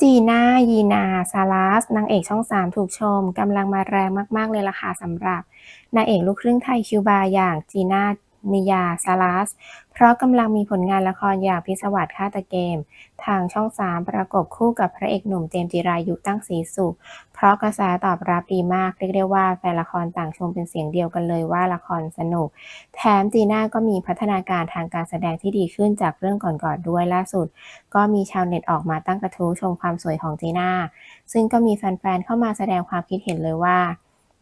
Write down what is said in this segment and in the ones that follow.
จีน่า ยีนา ซาลาส นางเอกช่อง 3 ถูกชม กำลังมาแรงมาก ๆ เลยล่ะค่ะสำหรับ นางเอกลูกครึ่งไทยคิวบาอย่างจีน่า นิยาซาลัส เพราะกำลังมีผลงานละครอย่างพิศวาสฆาตเกม ทางช่อง 3 ประกบคู่กับพระเอกหนุ่มเจมจิรายุตั้งศรีสุข เพราะกระแสตอบรับดีมาก เรียกได้ว่าแฟนละครต่างชมเป็นเสียงเดียวกันเลยว่าละครสนุก แถมจีน่าก็มีพัฒนาการทางการแสดงที่ดีขึ้นจากเรื่องก่อนๆด้วยล่าสุด ก็มีชาวเน็ตออกมาตั้งกระทู้ชมความสวยของจีน่าซึ่งก็มีแฟนๆเข้ามาแสดงความคิดเห็นเลยว่า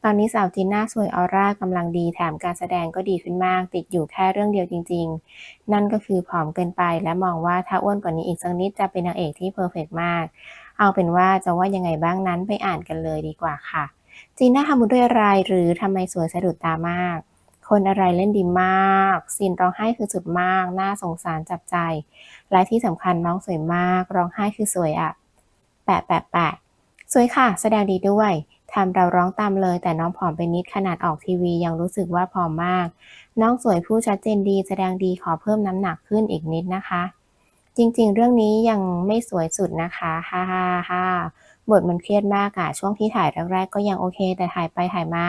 อนนี้สาวจีน่าสวยออร่ากำลังดีแถมการแสดงก็ดีขึ้นมาก ติดอยู่แค่เรื่องเดียวจริง ๆ นั่นก็คือผอมเกินไปและมองว่าถ้าอ้วนกว่านี้อีกสักนิดจะเป็นนางเอกที่เพอร์เฟกต์มาก เอาเป็นว่าจะว่ายังไงบ้างนั้นไปอ่านกันเลยดีกว่าค่ะ จีน่าทำบุญด้วยอะไรหรือทำไมสวยสะดุดตามาก คนอะไรเล่นดีมากซีนร้องไห้คือสุดมาก น่าสงสารจับใจ และที่สำคัญน้องสวยมากร้องไห้คือสวยอะแปะแปะแปะสวยค่ะ แสดงดีด้วย ทำเราร้องตามเลย แต่น้องผอมไปนิดขนาดออกทีวียังรู้สึกว่าผอมมาก น้องสวยผู้ชัดเจนดีแสดงดีขอเพิ่มน้ำหนักขึ้นอีกนิดนะคะ จริงๆ เรื่องนี้ยังไม่สวยสุดนะคะฮ่าฮ่าฮ่าบทมันเครียดมากอะช่วงที่ถ่ายแรกๆก็ยังโอเค แต่ถ่ายไปถ่ายมา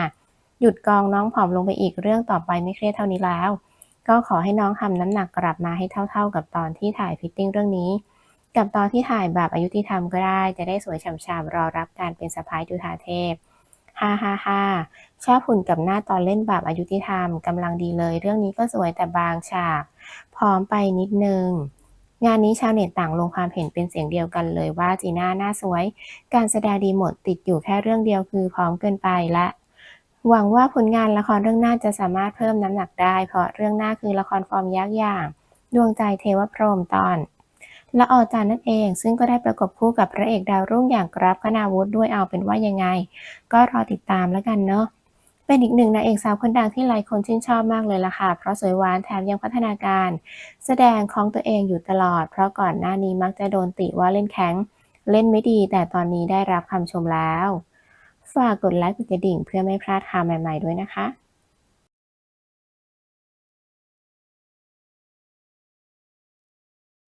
หยุดกองน้องผอมลงไปอีกเรื่องต่อไปไม่เครียดเท่านี้แล้ว ก็ขอให้น้องทำน้ำหนักกลับมาให้เท่า ๆ กับตอนที่ถ่ายฟิตติ้งเรื่องนี้ กับตอนที่ถ่ายแบบอายุติธรรมก็ได้ จะได้สวยฉ่ำๆรอรับการเป็นสะพ้ายจุฑาเทพฮ่าฮ่าฮ่าชอบหุ่นกับหน้าตอนเล่นแบบอายุติธรรมกำลังดีเลย เรื่องนี้ก็สวยแต่บางฉากพร้อมไปนิดนึง งานนี้ชาวเน็ตต่างลงความเห็นเป็นเสียงเดียวกันเลยว่าจีน่าหน้าสวย การแสดงดีหมดติดอยู่แค่เรื่องเดียวคือพร้อมเกินไปและ หวังว่าผลงานละครเรื่องหน้าจะสามารถเพิ่มน้ำหนักได้ เพราะเรื่องหน้าคือละครฟอร์มยักษ์อย่าง ดวงใจเทวพรหมตอน ละออจานนั่นเอง ซึ่งก็ได้ประกบคู่กับพระเอกดาวรุ่งอย่างกราฟคณาวุฒิด้วยเอาเป็นว่ายังไง ก็รอติดตามแล้วกันเนาะเป็นอีกหนึ่งนางเอกสาวคนดังที่หลายคนชื่นชอบมากเลยล่ะค่ะ เพราะสวยหวานแถมยังพัฒนาการ แสดงของตัวเองอยู่ตลอด เพราะก่อนหน้านี้มักจะโดนติว่าเล่นแข็ง เล่นไม่ดี แต่ตอนนี้ได้รับคำชมแล้ว ฝากกดไลค์กดกระดิ่งเพื่อไม่พลาดข่าวใหม่ ๆด้วยนะคะ